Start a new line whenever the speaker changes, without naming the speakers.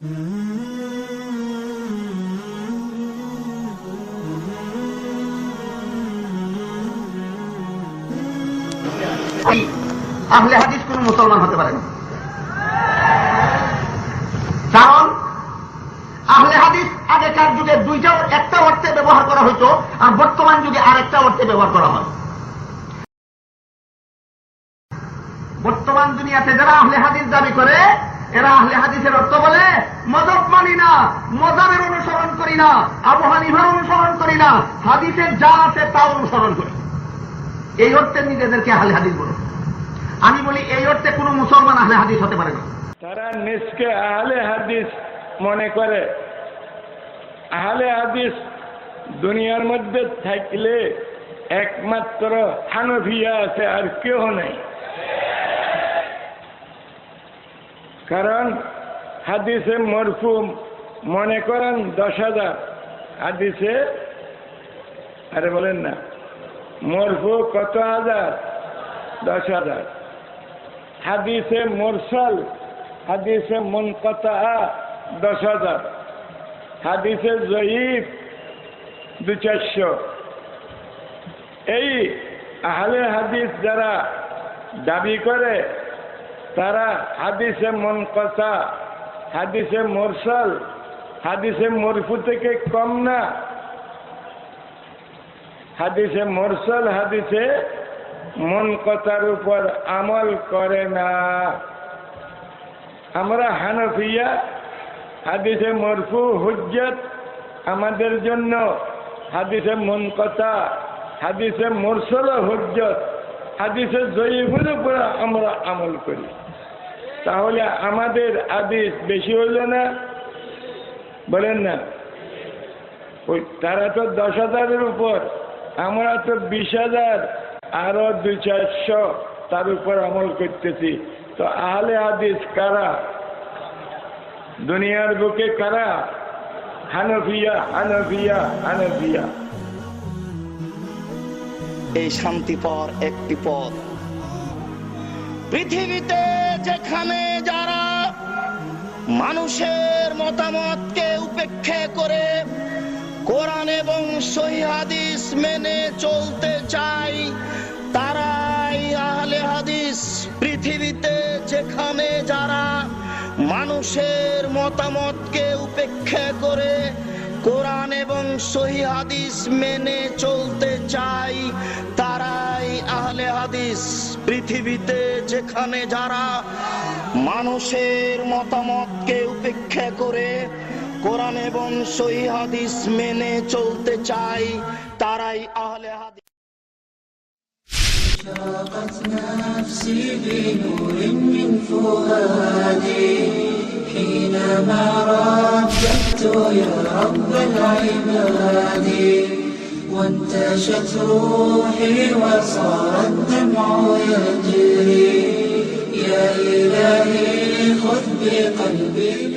আহলে হাদিস কোন মুসলমান হতে পারে কারণ আহলে হাদিস আগেকার যুগে দুইটা একটা অর্থে ব্যবহার করা হইতো আর বর্তমান যুগে আরেকটা অর্থে ব্যবহার করা হয়। বর্তমান দুনিয়াতে যারা আহলে হাদিস দাবি করে এরা আহলে হাদিসের অর্থ বলে মদব মানি না, মজাবের অনুসরণ করি না, আবু হানিফার অনুসরণ করি না, হাদিসের যা আছে তা অনুসরণ করি। এই অর্থে নিজেদেরকে আহলে হাদিস বলো। আমি বলি, এই অর্থে কোনো মুসলমান আহলে হাদিস হতে পারে না।
তারা নিজকে আহলে হাদিস মনে করে। আহলে হাদিস দুনিয়ার মধ্যে থাকলে একমাত্র হানফিয়া আছে আর কেউ নেই। কারণ হাদিসে মরফুম মনে করেন দশ হাজার। হাদিসে, আরে বলেন না, মরফু কত হাজার? দশ হাজার। হাদিসে মুরসাল, হাদিসে মুনকতা দশ হাজার। হাদিসে জয়ীফ, দু চারশো। এই আহলে হাদিস যারা দাবি করে তারা হাদিসে মুনকতা হাদিসে মুরসাল, হাদিসে মরফু থেকে কম না। হাদিসে মুরসাল, হাদিসে মন কথার উপর আমল করে না। আমরা হানফিয়া, হাদিসে মরফু, হুজ্জত আমাদের জন্য। হাদিসে মন কথা হাদিসে মুরসল হুজ্জত। হাদিসে জয়ীফের উপর আমরা আমল করি। তাহলে আমাদের হাদিস বেশি হইল না? বলেন না। ওই তারা তো দশ হাজারের উপর, আমরা তো বিশ হাজার, আরও দুই চারশো তার উপর আমল করতেছি। তো আহলে হাদিস কারা? দুনিয়ার বুকে কারা? হানফিয়া হানফিয়া হানফিয়া।
এই শান্তি পর একটি পথ। পৃথিবীতে যেখানে যারা মানুষের মতামতকে উপেক্ষা করে কোরআন এবং হাদিস মেনে চলতে চাই তারাই আহলে হাদিস। পৃথিবীতে যেখানে যারা মানুষের মতামতকে উপেক্ষা করে কোরআন এবং হাদিস মেনে চলতে পৃথিবীতে যেখানে যারা মানুষের মতামতকে উপেক্ষা করে কোরআন এবং সহি হাদিস মেনে চলতে চাই তারাই আহলে হাদিস
اشرقت نفسي بنور من فؤادي حينما رددت يا رب العباد وانتشت روحي وصار يجري يا إلهي خذ بقلبي.